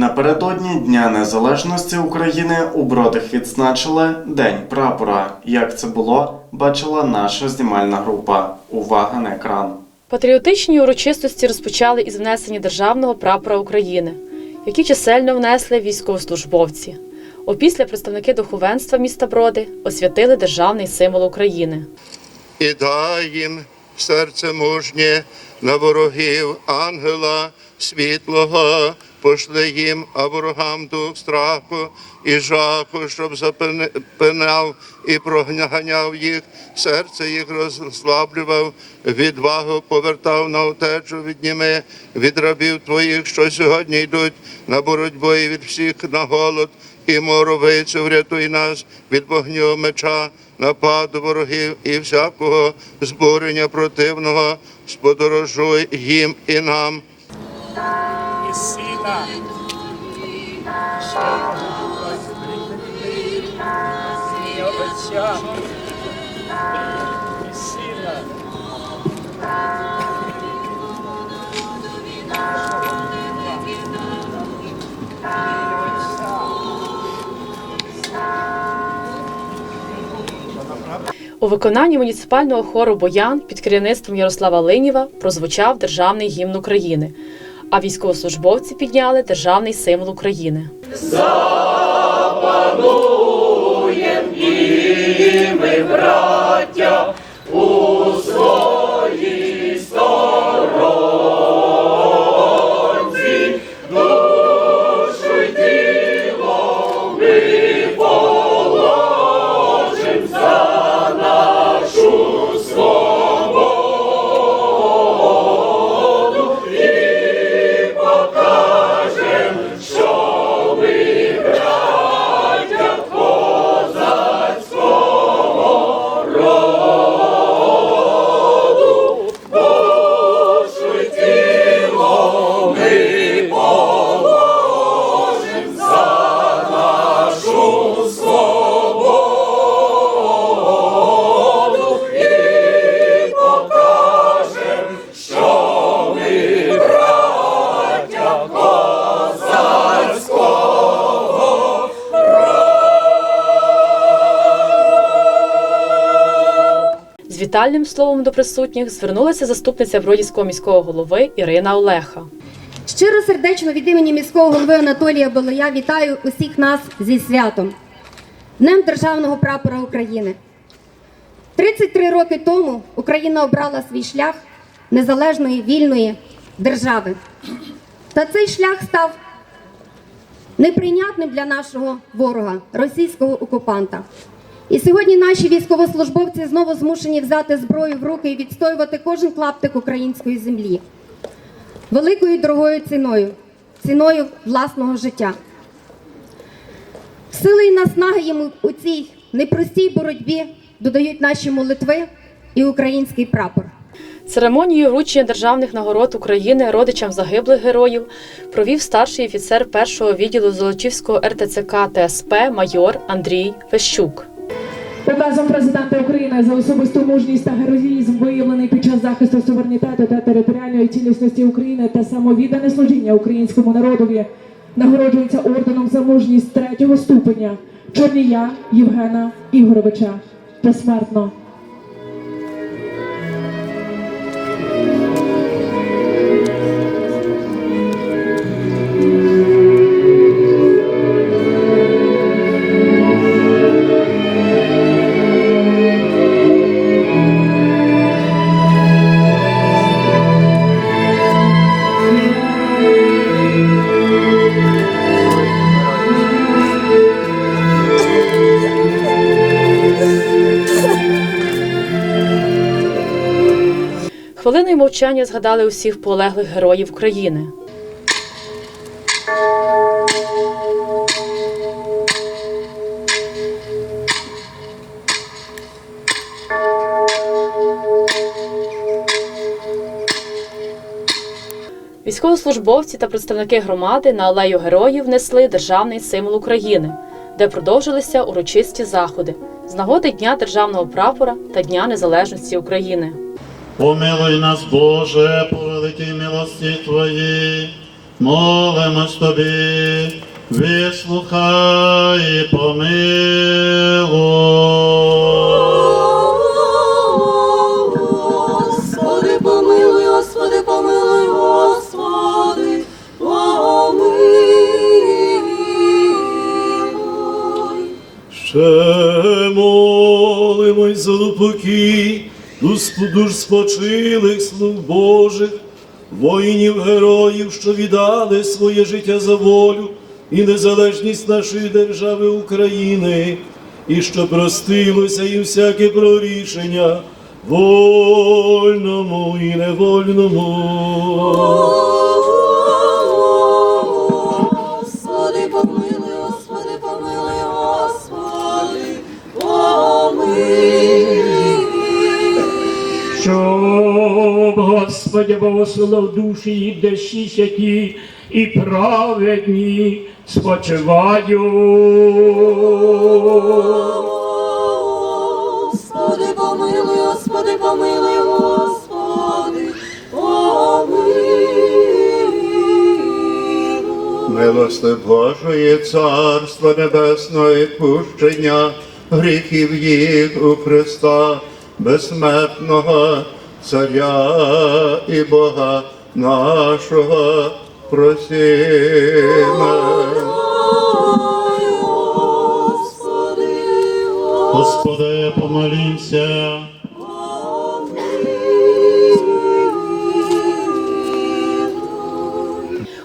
Напередодні Дня Незалежності України у Бродах відзначили День прапора. Як це було, бачила наша знімальна група. Увага на екран. Патріотичні урочистості розпочали із внесення державного прапора України, які чисельно внесли військовослужбовці. Опісля представники духовенства міста Броди освятили державний символ України. і дай їм серце мужнє на ворогів ангела світлого, пошли їм, а ворогам дух страху і жаху, щоб запинав і проганяв їх, серце їх розслаблював, відвагу повертав на утечу від німи, від рабів твоїх, що сьогодні йдуть на боротьбу і від всіх на голод і моровицю врятуй нас від вогню меча, нападу ворогів і всякого збурення противного, сподорожуй їм і нам. і сина. І Отця. У виконанні муніципального хору Боян під керівництвом Ярослава Линєва прозвучав державний гімн України, а військовослужбовці підняли державний символ України. Вітальним словом до присутніх звернулася заступниця Бродівського міського голови Ірина Олеха. Щиро сердечно від імені міського голови Анатолія Балая вітаю усіх нас зі святом, Днем Державного прапора України. 33 роки тому Україна обрала свій шлях незалежної вільної держави. Та цей шлях став неприйнятним для нашого ворога, російського окупанта. І сьогодні наші військовослужбовці знову змушені взяти зброю в руки і відстоювати кожен клаптик української землі великою дорогою ціною, ціною власного життя. Сили і наснаги йому у цій непростій боротьбі додають наші молитви і український прапор. Церемонію вручення державних нагород України родичам загиблих героїв провів старший офіцер першого відділу Золочівського РТЦК ТСП майор Андрій Вещук. Указом президента України за особисту мужність та героїзм, виявлений під час захисту суверенітету та територіальної цілісності України та самовіддане служіння українському народові, нагороджується орденом за мужність третього ступеня Чорнія Євгена Ігоровича посмертно. Хвилиною мовчання згадали усіх полеглих героїв України. Військовослужбовці та представники громади на алею героїв внесли державний символ України, де продовжилися урочисті заходи з нагоди Дня державного прапора та Дня Незалежності України. Помилуй нас, Боже, по великій милості Твоїй, молимось тобі, вислухай і помилуй. Господи, помилуй, Господи, помилуй, Господи, помилуй. Ще молимось за упокій душ спочилих слуг Божих, воїнів героїв, що віддали своє життя за волю і незалежність нашої держави України, і що простилося їм всяке прорішення вольному і невольному. Господи благословив душі і душі святі і праведні спочивають. Господи, помилуй, Господи, помилуй, Господи, помилуй. Милости Божої, Царства Небесного відпущення гріхів їх у Христа, безсмертного Царя і Бога нашого просімо. Ой, Господи, Господи, помолімся.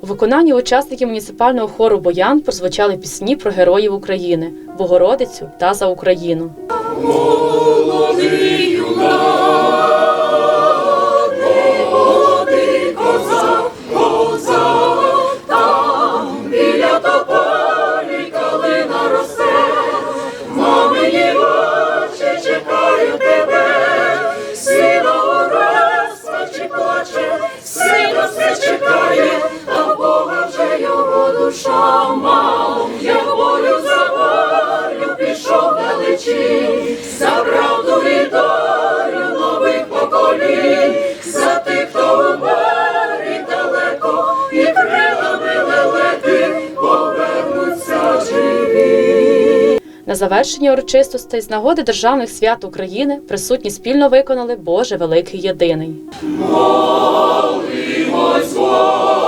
У виконанні учасників муніципального хору Боян прозвучали пісні про героїв України, Богородицю та за Україну. біля На завершення урочистостей з нагоди державних свят України присутні спільно виконали Боже Великий Єдиний. свої